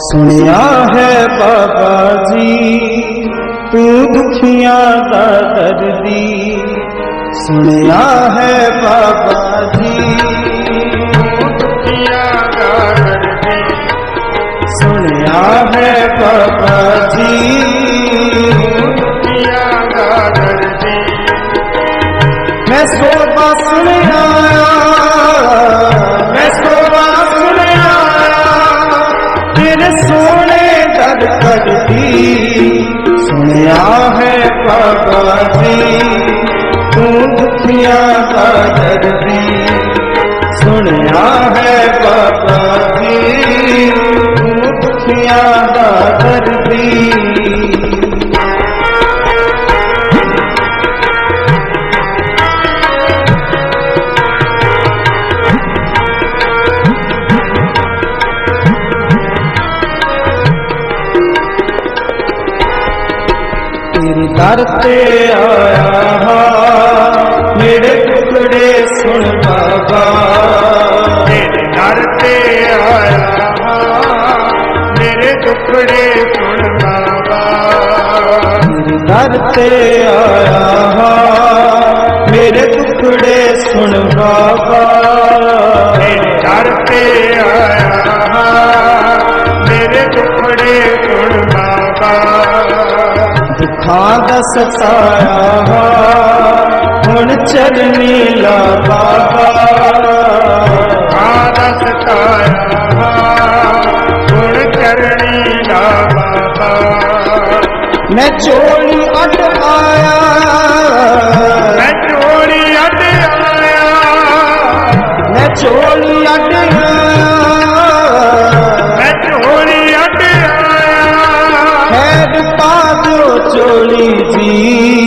ਸੁਣਿਆ ਹੈ ਬਾਬਾ ਜੀ, ਤੂੰ ਦੁਖੀਆਂ ਦਾ ਦਰਦੀ। ਸੁਣਿਆ ਹੈ ਬਾਬਾ ਜੀ ਦੁਖੀਆਂ ਦਾ ਦਰਦੀ। ਸੁਣਿਆ ਹੈ ਬਾਬਾ ਜੀ ਦੁਖੀਆਂ ਦਾ ਦਰਦੀ। ਮੈਂ ਸੋਭਾ ਸੁਣਿਆ। ਦਰ ਸੁਣਿਆ ਹੈ ਬਾਬਾ ਜੀ ਤੂੰ ਦੁਖੀਆਂ ਦਾ ਦਰਦੀ ਸੁਣਿਆ ਹੈ ਬਾਬਾ ਜੀ ਤੂੰ ਦੁਖੀਆਂ ਤੇਰੇ ਦਰ ਤੇ ਆਇਆ ਹਾਂ। ਮੇਰੇ ਟੁਕੜੇ ਸੁਣ ਬਾਬਾ। ਤੇਰੇ ਦਰ ਤੇ ਆਇਆ ਹਾਂ। ਮੇਰੇ ਟੁਕੜੇ ਸੁਣ ਬਾਬਾ। ਤੇਰੇ ਦਰ ਤੇ ਆਇਆ ਹਾਂ। ਮੇਰੇ ਟੁਕੜੇ ਸੁਣ ਬਾਬਾ। ਤੇਰੇ ਦਰ ਤੇ ਆਇਆ ਦੁੱਖਾਂ ਦਾ ਸਤਾਇਆ ਹੁਣ ਚਰਨੀ ਲਾ ਬਾਬਾ। ਆਦਾ ਸਤਾਇਆ ਹੁਣ ਚਰਣੀ ਦਾ ਬਾਬਾ। ਮੈਂ ਚੋਲੀ ਅੱਡ ਆਇਆ। ਮੈਂ ਚੋਲੀ ਅੱਡ ਆਇਆ। ਮੈਂ ਚੋਲੀ ਅੱਡ ਆਇਆ ਖੈਰ